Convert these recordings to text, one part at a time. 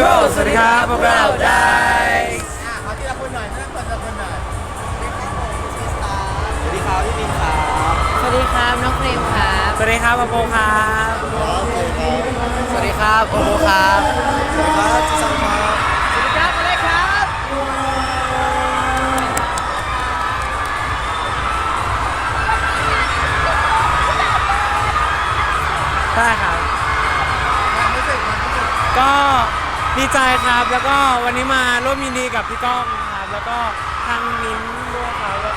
Go สวัสดีครับพวกเราได้ อะขอทีละคนหน่อยไม่ต้องคนละคนหน่อยสวัสดีครับพี่มินครับสวัสดีครับน้องเฟรมครับสวัสดีครับปะโปครับสวัสดีครับโอโบครับสวัสดีครับจิซังครับสวัสดีครับอะไรครับได้ครับ ความรู้สึกความรู้สึกก็ ดีใจครับ แล้วก็วันนี้มาร่วมยินดีกับพี่ก้องนะครับ แล้วก็ทางมิ้นท์ด้วยครับแล้ว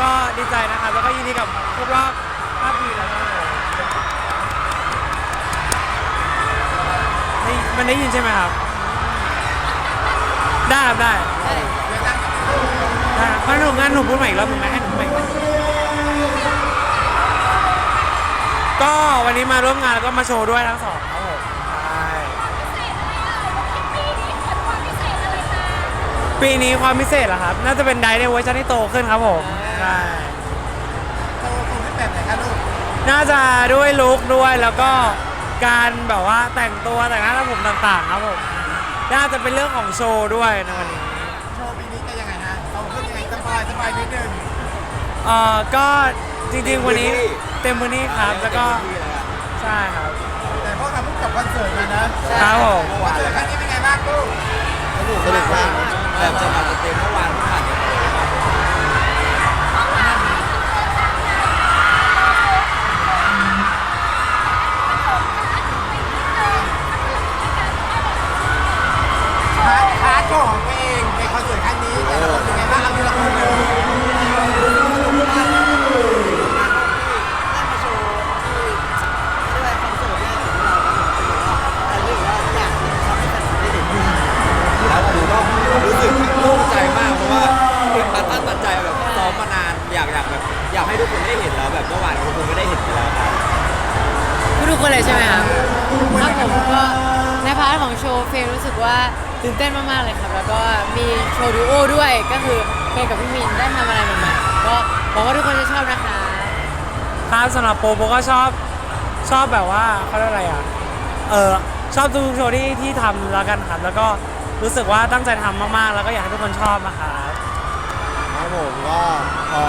ก็ดีใจนะครับ แล้วก็ยินดีกับครบรอบ5ปีแล้วครับได้มันได้ยินใช่ไหมครับ ได้ครับได้เดี๋ยวตั้งได้ครับงั้นหนูงั้นหนูพูดใหม่อีกรอบหนึ่งไหมให้หนูพูดใหม่อีกรอบก็วันนี้มาร่วมงานแล้วก็มาโชว์ด้วยทั้งสองครับผม ปีนี้ความพิเศษเหรอครับ น่าจะเป็นไดร์ในเวอร์ชันที่โตขึ้นครับผมใช่โตโตขึ้นแบบไหนคะลูกน่าจะด้วยลุคด้วยแล้วก็การแบบว่าแต่งตัวแต่งหน้าทำผมต่างๆ ครับผมน่าจะเป็นเรื่องของโชว์ด้วยในวันนี้โชว์ปีนี้จะยังไงฮะโตขึ้นยังไงสบายสบายนิดนึงเอ่อก็จริงๆวันนี้เต็มพื้นที่ครับแล้วก็ใช่ครับแต่พวกเราเพิ่งจบคอนเสิร์ตมานะครับผมคอนเสิร์ตครั้งนี้เป็นไงบ้างลูกสนุกสนุกมาก แบบจะมาเต็มเมื่อวาน อยากอยากแบบอยากให้ทุกคนได้เห็นแล้วแบบเมื่อวานทุกคนก็ได้เห็นไปแล้วครับทุกคนเลยใช่ไหมครับครับผมก็ในพาร์ทของโชว์เฟรมรู้สึกว่าตื่นเต้นมากๆเลยครับ แล้วก็มีโชว์ดูโอด้วย ก็คือเฟรมกับพี่มินได้ทำอะไรใหม่ๆก็หวังว่าทุกคนจะชอบนะคะ ครับสำหรับโปโปก็ชอบชอบแบบว่าเขาเรียกอะไรอะ เออชอบทุกๆโชว์ที่ที่ทำแล้วกันครับ แล้วก็รู้สึกว่าตั้งใจทำมากๆ แล้วก็อยากให้ทุกคนชอบนะครับครับ ผมก็พอ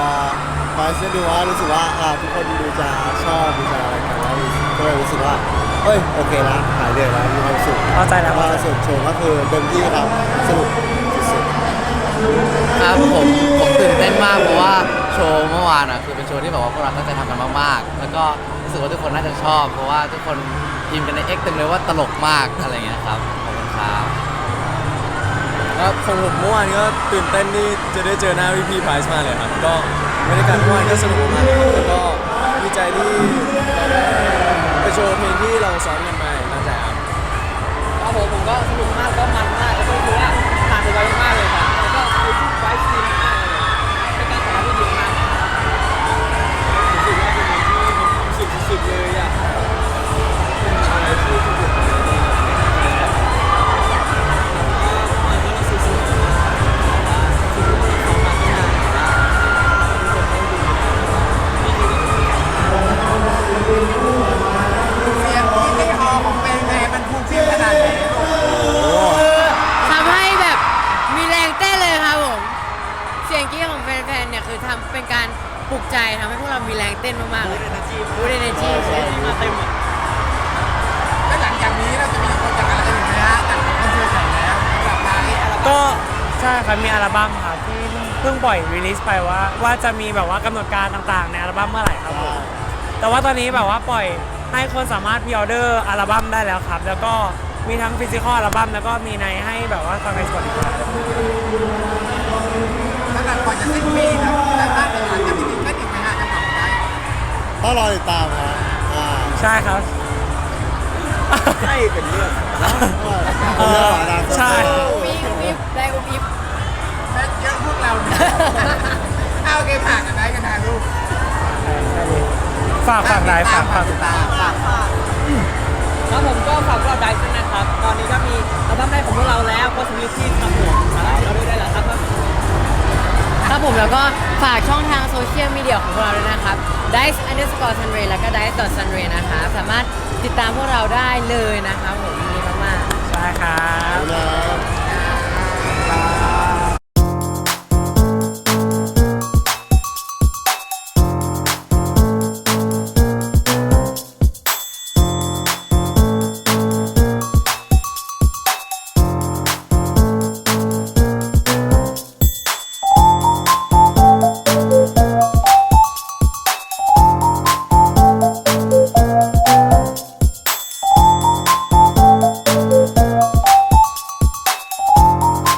พอจะดูว่ารู้สึกว่าอ่าทุกคนดูจะชอบดูจะอะไรกันแล้วก็เลยรู้สึกว่าเอ้ยโอเคละหายเหนื่อยแล้วมีความสุขเข้าใจแล้วก็ส่วนโชว์ก็คือเต็มที่ครับสนุกสุดครับผมผมตื่นเต้นมากเพราะว่าโชว์เมื่อวานอะคือเป็นโชว์ที่แบบว่าพวกเราตั้งใจทำกันมากๆ แล้วก็รู้สึกว่าทุกคนน่าจะชอบ เพราะว่าทุกคนพิมพ์กันใน X เต็มเลยว่าตลกมากอะไรเงี้ยครับขอบคุณครับ ครับของผมเมื่อวานก็ตื่นเต้นที่จะได้เจอหน้าพี่พีไพรส์มากเลยครับ ก็บรรยากาศเมื่อวานก็สนุกมากเลยแล้วก็ดีใจที่ไปโชว์เพลงที่เราซ้อมกันมาอย่างตั้งใจครับ ครับผมผมก็ ปลุกใจทำให้พวกเรามีแรงเต้นมากๆเลยบูดเอเนจีใช่มาเต็มอะแล้วหลังจากนี้เราจะมีคนจากอะไรกันอีกไหมฮะจากคอนเสิร์ตใหญ่แล้วสำหรับไทยอัลบั้มก็ใช่ครับมีอัลบั้มครับที่เพิ่งปล่อยรีลิสไปว่า ว่าจะมีแบบว่ากำหนดการต่างๆ ในอัลบั้มเมื่อไหร่ครับผมแต่ว่าตอนนี้แบบว่าปล่อยให้คนสามารถพ r ออเดอร์อัลบั้มได้แล้วครับ แล้วก็มีทั้งฟิสิกอลอัลบั้มแล้วก็มีในให้แบบว่าฟังในสปอติฟา ต้องรอติดตามครับอ่าใช่ครับ ใช่เป็นเรื่องเออใช่ อุบอิบอุบอิบได้อุบอิบแม่เยอะพวกเราเนี่ยเอาโอเคผ่านกันได้กันนะลูกฝากฝากได้ฝากฝากติดตามฝากครับผมก็ฝากพวกเราได้ด้วยนะครับ ตอนนี้ก็มีอัลบั้มแรกของพวกเราแล้ว Possibility ครับผมสามารถติดตามเราได้แล้วครับ ครับผมแล้วก็ฝากช่องทางโซเชียลมีเดียของพวกเราด้วยนะครับ dice underscore sunray แล้วก็ dice dot sunray นะคะสามารถติดตามพวกเราได้เลยนะครับผมยินดีมากๆ ใช่ครับครับ